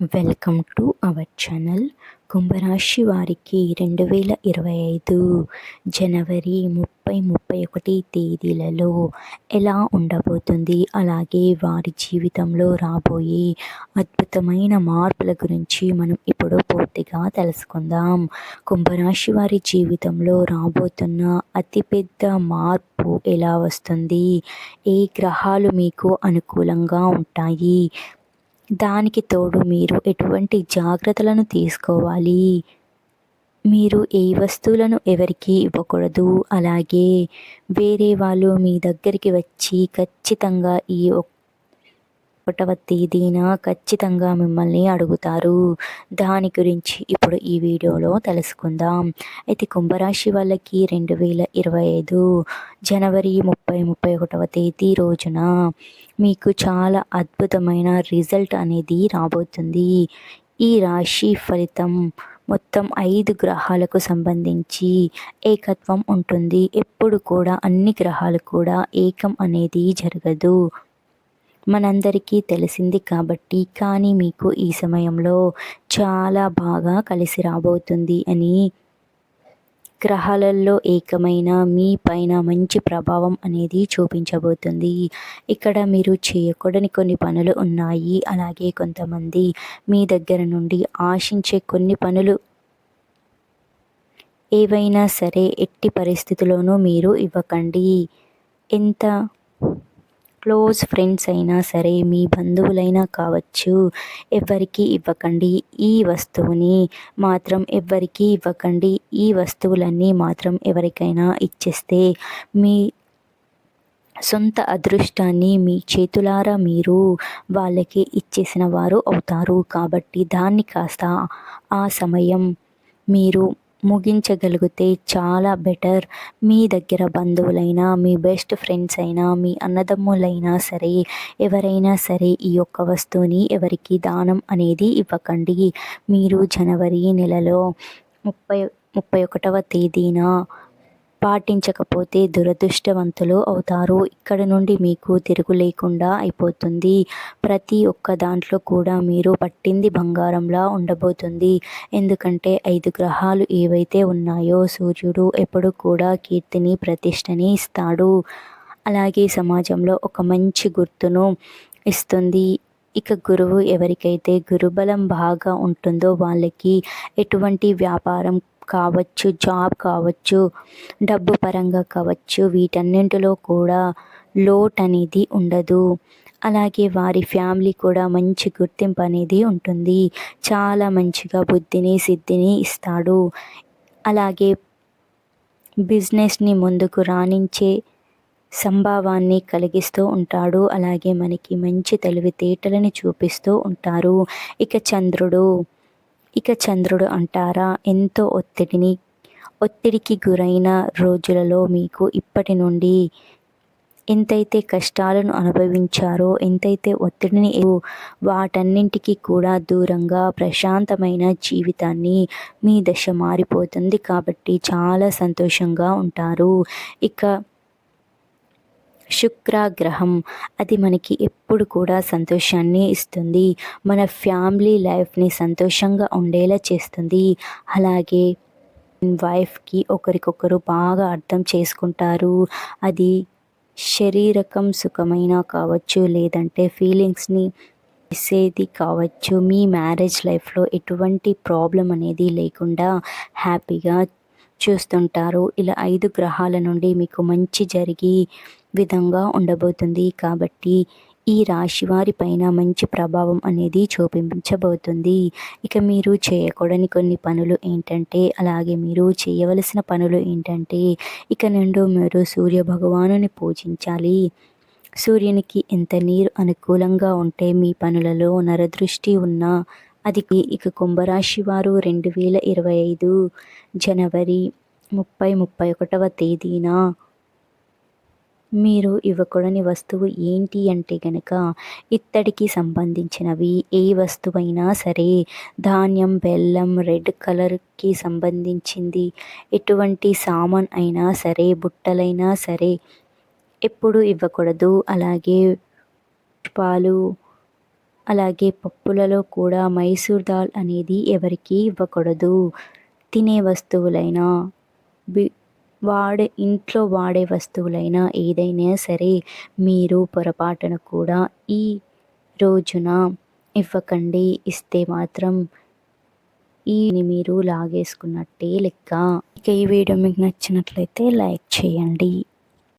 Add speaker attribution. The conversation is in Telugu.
Speaker 1: వెల్కమ్ టు అవర్ ఛానల్ కుంభరాశి వారికి రెండు వేల ఇరవై ఐదు జనవరి ముప్పై ముప్పై ఒకటి తేదీలలో ఎలా ఉండబోతుంది? అలాగే వారి జీవితంలో రాబోయే అద్భుతమైన మార్పుల గురించి మనం ఇప్పుడు పూర్తిగా తెలుసుకుందాం. కుంభరాశి వారి జీవితంలో రాబోతున్న అతిపెద్ద మార్పు ఎలా వస్తుంది? ఏ గ్రహాలు మీకు అనుకూలంగా ఉంటాయి? దానికి తోడు మీరు ఎటువంటి జాగ్రత్తలను తీసుకోవాలి? మీరు ఏ వస్తువులను ఎవరికి ఇవ్వకూడదు. అలాగే వేరే వాళ్ళు మీ దగ్గరికి వచ్చి ఖచ్చితంగా ఈ ఒకటవ తేదీన ఖచ్చితంగా మిమ్మల్ని అడుగుతారు. దాని గురించి ఇప్పుడు ఈ వీడియోలో తెలుసుకుందాం. అయితే కుంభరాశి వాళ్ళకి రెండు వేల ఇరవై ఐదు జనవరి ముప్పై ముప్పై ఒకటవ తేదీ రోజున మీకు చాలా అద్భుతమైన రిజల్ట్ అనేది రాబోతుంది. ఈ రాశి ఫలితం మొత్తం ఐదు గ్రహాలకు సంబంధించి ఏకత్వం ఉంటుంది. ఎప్పుడు కూడా అన్ని గ్రహాలు కూడా ఏకం అనేది జరగదు. మనందరికీ తెలిసింది కాబట్టి కానీ మీకు ఈ సమయంలో చాలా బాగా కలిసి రాబోతుంది అని గ్రహాలలో ఏకమైన మీ పైన మంచి ప్రభావం అనేది చూపించబోతుంది. ఇక్కడ మీరు చేయకూడని కొన్ని పనులు ఉన్నాయి. అలాగే కొంతమంది మీ దగ్గర నుండి ఆశించే కొన్ని పనులు ఏవైనా సరే ఎట్టి పరిస్థితుల్లోనూ మీరు ఇవ్వకండి. ఎంత క్లోజ్ ఫ్రెండ్స్ అయినా సరే మీ బంధువులైనా కావచ్చు ఎవరికి ఇవ్వకండి ఈ వస్తువుని మాత్రం ఎవ్వరికి ఇవ్వకండి. ఈ వస్తువులన్నీ మాత్రం ఎవరికైనా ఇచ్చేస్తే మీ సొంత అదృష్టాన్ని మీ చేతులారా మీరు వాళ్ళకి ఇచ్చేసిన వారు అవుతారు. కాబట్టి దాన్ని కాస్త ఆ సమయం మీరు ముగించగలిగితే చాలా బెటర్. మీ దగ్గర బంధువులైనా మీ బెస్ట్ ఫ్రెండ్స్ అయినా మీ అన్నదమ్ములైనా సరే ఎవరైనా సరే ఈ యొక్క వస్తువుని ఎవరికి దానం అనేది ఇవ్వకండి. మీరు జనవరి నెలలో ముప్పై ముప్పై ఒకటవ తేదీన పాటించకపోతే దురదృష్టవంతులు అవుతారు. ఇక్కడ నుండి మీకు తిరుగు లేకుండా అయిపోతుంది. ప్రతి ఒక్క దాంట్లో కూడా మీరు పట్టింది బంగారంలా ఉండబోతుంది. ఎందుకంటే ఐదు గ్రహాలు ఏవైతే ఉన్నాయో సూర్యుడు ఎప్పుడు కూడా కీర్తిని ప్రతిష్టని ఇస్తాడు. అలాగే సమాజంలో ఒక మంచి గుర్తును ఇస్తుంది. ఇక గురువు ఎవరికైతే గురుబలం బాగా ఉంటుందో వాళ్ళకి ఎటువంటి వ్యాపారం కావచ్చు జాబ్ కావచ్చు డబ్బు పరంగా కావచ్చు వీటన్నింటిలో కూడా లోట్ అనేది ఉండదు. అలాగే వారి ఫ్యామిలీ కూడా మంచి గుర్తింపు అనేది ఉంటుంది. చాలా మంచిగా బుద్ధిని సిద్ధిని ఇస్తాడు. అలాగే బిజినెస్ని ముందుకు రాణించే సంభావాన్ని కలిగిస్తూ ఉంటాడు. అలాగే మనకి మంచి తెలివితేటలని చూపిస్తూ ఉంటారు. ఇక చంద్రుడు. ఇక చంద్రుడు అంటారా? ఎంతో ఒత్తిడిని ఒత్తిడికి గురైన రోజులలో మీకు ఇప్పటి నుండి ఎంతైతే కష్టాలను అనుభవించారో ఎంతైతే ఒత్తిడిని వాటన్నింటికి కూడా దూరంగా ప్రశాంతమైన జీవితాన్ని మీ దశ మారిపోతుంది కాబట్టి చాలా సంతోషంగా ఉంటారు. ఇక శుక్రగ్రహం. అది మనకి ఎప్పుడు కూడా సంతోషాన్ని ఇస్తుంది. మన ఫ్యామిలీ లైఫ్ని సంతోషంగా ఉండేలా చేస్తుంది. అలాగే వైఫ్కి ఒకరికొకరు బాగా అర్థం చేసుకుంటారు. అది శరీరకం సుఖమైన కావచ్చు లేదంటే ఫీలింగ్స్ని ఇసేది కావచ్చు. మీ మ్యారేజ్ లైఫ్లో ఎటువంటి ప్రాబ్లం అనేది లేకుండా హ్యాపీగా చూస్తుంటారు. ఇలా ఐదు గ్రహాల నుండి మీకు మంచి జరిగి విధంగా ఉండబోతుంది. కాబట్టి ఈ రాశి వారి పైన మంచి ప్రభావం అనేది చూపించబోతుంది. ఇక మీరు చేయకూడని కొన్ని పనులు ఏంటంటే అలాగే మీరు చేయవలసిన పనులు ఏంటంటే ఇక నుండి మీరు సూర్య భగవానుని పూజించాలి. సూర్యునికి ఎంత నీరు అనుకూలంగా ఉంటే మీ పనులలో నరదృష్టి ఉన్న అది ఇక కుంభరాశి వారు రెండు వేల ఇరవై ఐదు జనవరి ముప్పై ముప్పై ఒకటవ తేదీన మీరు ఇవ్వకూడని వస్తువు ఏంటి అంటే గనక ఇత్తడికి సంబంధించినవి. ఏ వస్తువైనా సరే ధాన్యం బెల్లం రెడ్ కలర్కి సంబంధించింది. ఎటువంటి సామాన్ అయినా సరే బుట్టలైనా సరే ఎప్పుడు ఇవ్వకూడదు. అలాగే పాలు అలాగే పప్పులలో కూడా మైసూర్ దాల్ అనేది ఎవరికీ ఇవ్వకూడదు. తినే వస్తువులైనా బి వాడే ఇంట్లో వాడే వస్తువులైనా ఏదైనా సరే మీరు పొరపాటున కూడా ఈ రోజున ఇవ్వకండి. ఇస్తే మాత్రం ఈ మీరు లాగేసుకున్నట్టే లెక్క. ఇక ఈ వీడియో మీకు నచ్చినట్లయితే లైక్ చేయండి.